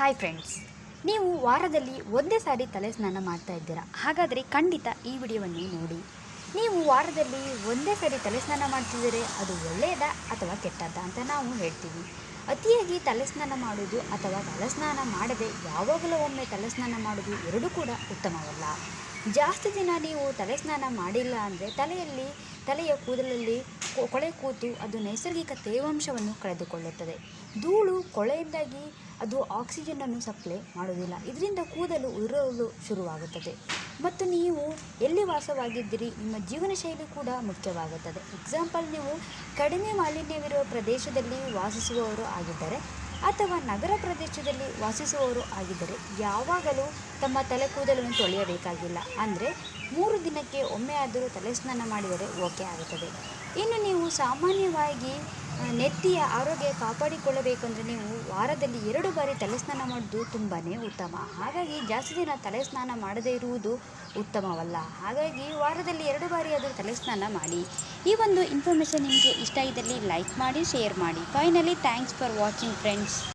Hi friends ನೀವು ವಾರದಲ್ಲಿ ಒಂದೇ ಸಾರಿ ತಲೆ ಸ್ನಾನ ಮಾಡ್ತಾ ಇದ್ದೀರಾ? ಹಾಗಾದರೆ ಖಂಡಿತ ಈ ವಿಡಿಯೋವನ್ನು ನೋಡಿ. ನೀವು ವಾರದಲ್ಲಿ ಒಂದೇ ಸಾರಿ ತಲೆ ಸ್ನಾನ ಮಾಡ್ತಿದ್ದರೆ, ಅದು ಒಳ್ಳೆಯದಾ ಅಥವಾ ಕೆಟ್ಟದ್ದಾ ಅಂತ ನಾವು ಹೇಳ್ತೀವಿ. ಅತಿಯಾಗಿ ತಲೆ ಸ್ನಾನ ಮಾಡೋದು ಅಥವಾ ತಲೆ ಸ್ನಾನ ಮಾಡದೆ ಯಾವಾಗಲೂ ಒಮ್ಮೆ ತಲೆ ಸ್ನಾನ ಮಾಡೋದು ಎರಡೂ ಕೂಡ ಉತ್ತಮವಲ್ಲ. ಜಾಸ್ತಿ ದಿನ ನೀವು ತಲೆ ಸ್ನಾನ ಮಾಡಿಲ್ಲ ಅಂದರೆ ತಲೆಯಲ್ಲಿ, ತಲೆಯ ಕೂದಲಲ್ಲಿ ಕೊಳೆ ಕೂತು ಅದು ನೈಸರ್ಗಿಕ ತೇವಾಂಶವನ್ನು ಕಳೆದುಕೊಳ್ಳುತ್ತದೆ. ಧೂಳು ಕೊಳೆಯಿಂದಾಗಿ ಅದು ಆಕ್ಸಿಜನನ್ನು ಸಪ್ಲೈ ಮಾಡೋದಿಲ್ಲ ಇದರಿಂದ ಕೂದಲು ಉದುರಲು ಶುರುವಾಗುತ್ತದೆ. ಮತ್ತು ನೀವು ಎಲ್ಲಿ ವಾಸವಾಗಿದ್ದೀರಿ ನಿಮ್ಮ ಜೀವನ ಶೈಲಿ ಕೂಡ ಮುಖ್ಯವಾಗುತ್ತದೆ. ಎಕ್ಸಾಂಪಲ್ ನೀವು ಕಡಿಮೆ ಮಾಲಿನ್ಯವಿರುವ ಪ್ರದೇಶದಲ್ಲಿ ವಾಸಿಸುವವರು ಆಗಿದ್ದರೆ ಅಥವಾ ನಗರ ಪ್ರದೇಶದಲ್ಲಿ ವಾಸಿಸುವವರು ಆಗಿದ್ದರೆ ಯಾವಾಗಲೂ ತಮ್ಮ ತಲೆ ಕೂದಲನ್ನು ತೊಳೆಯಬೇಕಾಗಿಲ್ಲ. ಅಂದರೆ ಮೂರು ದಿನಕ್ಕೆ ಒಮ್ಮೆ ಆದರೂ ತಲೆ ಸ್ನಾನ ಮಾಡಿದರೆ ಓಕೆ ಆಗುತ್ತದೆ. ಇನ್ನು ನೀವು ಸಾಮಾನ್ಯವಾಗಿ ನೆತ್ತಿಯ ಆರೋಗ್ಯ ಕಾಪಾಡಿಕೊಳ್ಳಬೇಕಂದ್ರೆ ನೀವು ವಾರದಲ್ಲಿ ಎರಡು ಬಾರಿ ತಲೆ ಸ್ನಾನ ಮಾಡೋದು ತುಂಬಾ ಉತ್ತಮ. ಹಾಗಾಗಿ ಜಾಸ್ತಿ ದಿನ ತಲೆ ಸ್ನಾನ ಮಾಡದೇ ಇರುವುದು ಉತ್ತಮವಲ್ಲ. ಹಾಗಾಗಿ ವಾರದಲ್ಲಿ ಎರಡು ಬಾರಿ ಆದರೂ ತಲೆ ಸ್ನಾನ ಮಾಡಿ. ಈ ಒಂದು ಇನ್ಫಾರ್ಮೇಷನ್ ನಿಮಗೆ ಇಷ್ಟ ಇದ್ದಲ್ಲಿ ಲೈಕ್ ಮಾಡಿ ಶೇರ್ ಮಾಡಿ. Finally thanks for watching friends